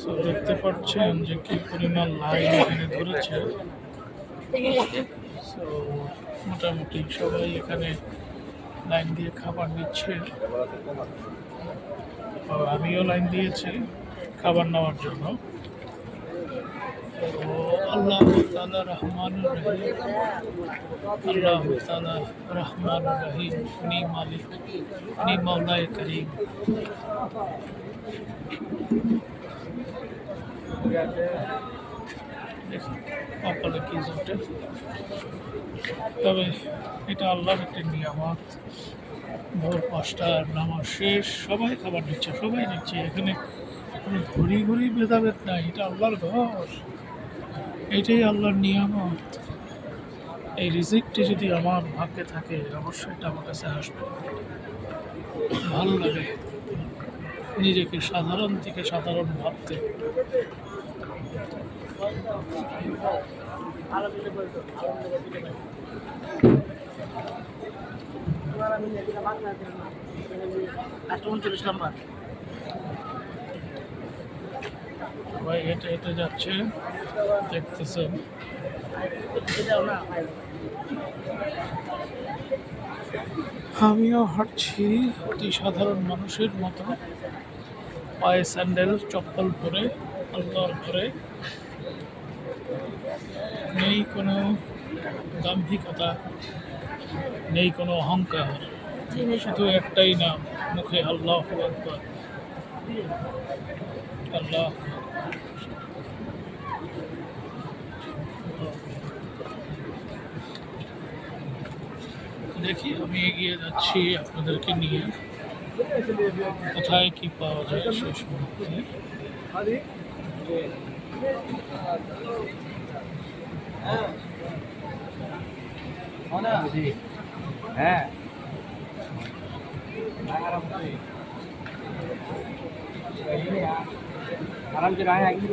So, দেখতে পাচ্ছেন যে কি পরিমাণ লাইন এখানে ধরেছে। So, মোটামুটি সবাই এখানে লাইন দিয়ে খাবার নিচ্ছে। আমিও লাইন দিয়েছি খাবার নেওয়ার জন্য। আল্লাহ তালা রহমান রহিম। আল্লাহ তালা রহমান রহিম উনি মালিক উনি মৌলায় করিম। তবে এটা আল্লাহর একটা নিয়ামত। ভোর পাঁচটার নামাজ শেষ, সবাই খাবার নিচ্ছে সবাই নিচ্ছে এখানে কোনো ঘুরি ঘড়ি ভেদাভেদ নাই, এটা আল্লাহর ঘর। এটাই আল্লাহর নিয়ামত। এই রিজিকটি যদি আমার ভাগ্যে থাকে, অবশ্যই এটা আমার কাছে আসবে। ভালো লাগে। নিজেকে সাধারণ থেকে সাধারণ ভাবতে। উনচল্লিশ নাম্বার। সবাই হেঁটে হেঁটে যাচ্ছে দেখতেছেন। আমিও হাঁটছি অতি সাধারণ মানুষের মতো। পায়ে স্যান্ডেল, চপ্পল পরে আল্লাহর ঘরে নেই কোনো দাম্ভিকতা নেই কোনো অহংকার। শুধু একটাই নাম, মুখে আল্লাহ আকবর। আল্লাহ দেখি, আমি এগিয়ে যাচ্ছি আপনাদেরকে নিয়ে। কোথায় কি পাওয়া যায় শেষ মুহূর্তে হ্যাঁ आराम से रहे आगे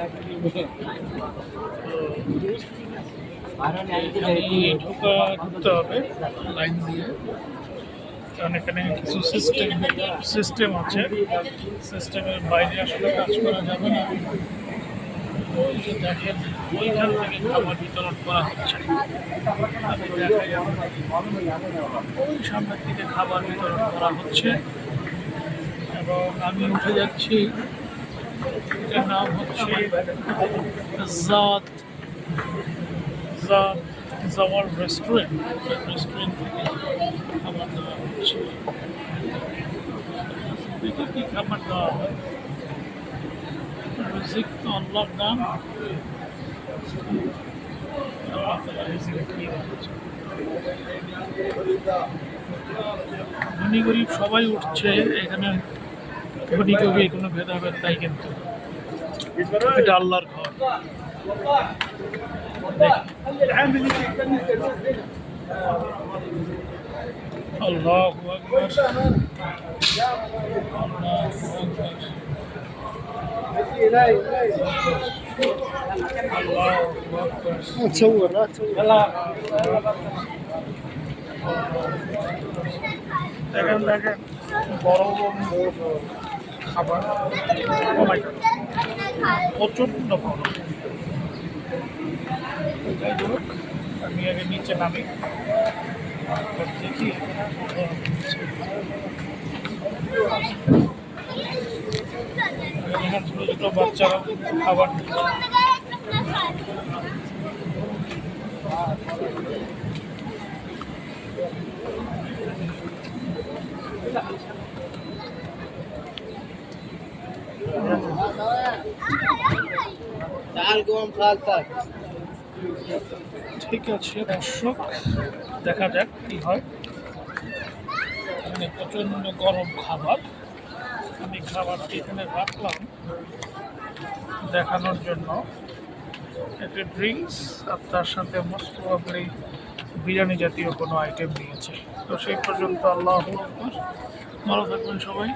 এখানে ঢোকা ঢুকতে হবে লাইন দিয়ে কারণ এখানে কিছু সিস্টেম সিস্টেম আছে। সিস্টেমের বাইরে আসলে কাজ করা যাবে না। দেখেন ওইখান থেকে খাবার বিতরণ করা হচ্ছে ওই সামনের দিকে খাবার বিতরণ করা হচ্ছে। এবং আমি উঠে যাচ্ছি এটার নাম হচ্ছে জাত জাত জাওয়ার রেস্টুরেন্ট রেস্টুরেন্ট থেকে খাবার তো আল্লাহ। ধনী গরিব সবাই উঠছে, এখানে ধনী গরিব কোনো ভেদাভেদ নাই কিন্তু। এটা আল্লাহর ঘর। আল্লাহ আকবর আল্লাহু আকবার আল্লাহু আকবার تصور لا تصور দেখেন দেখেন বড় বড় খাবার Oh my God, প্রচণ্ড বড় যাই হোক আমি আগে নিচে নামি দেখি ছোটো ছোটো বাচ্চারা খাবার दाल गोम साग साग ঠিক আছে, দর্শক, দেখা যাক কি হয়। এখানে প্রচণ্ড গরম খাবার। আমি খাবারটি এখানে রাখলাম দেখানোর জন্য। একটা ড্রিঙ্কস আর তার সাথে মোস্ট প্রবাবলি বিরিয়ানি জাতীয় কোনো আইটেম দিয়েছে। তো সেই পর্যন্ত আল্লাহ ভালো থাকবেন সবাই।